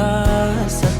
ka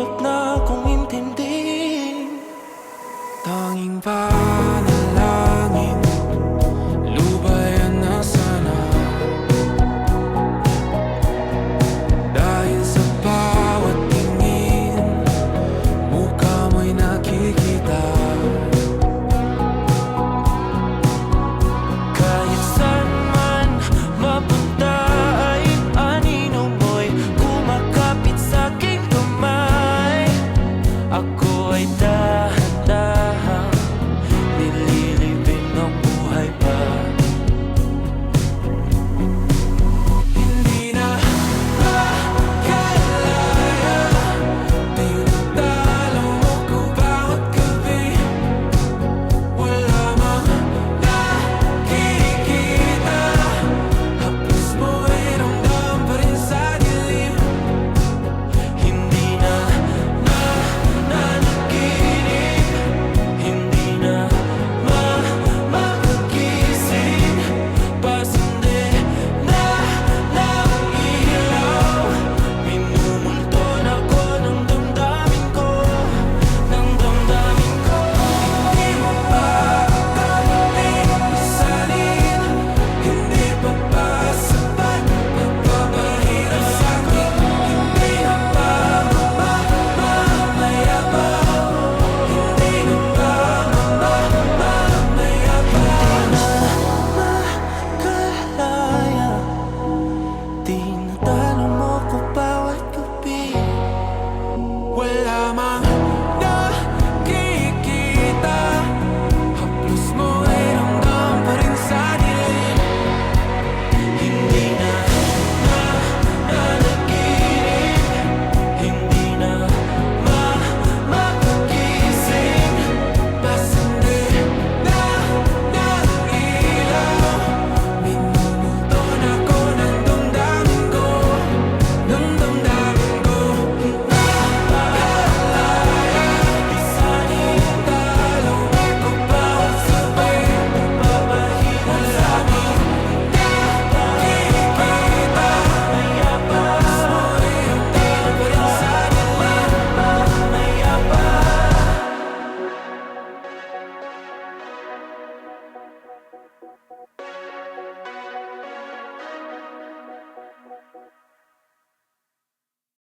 hirap na akong intindihin Tanging ba? la mano.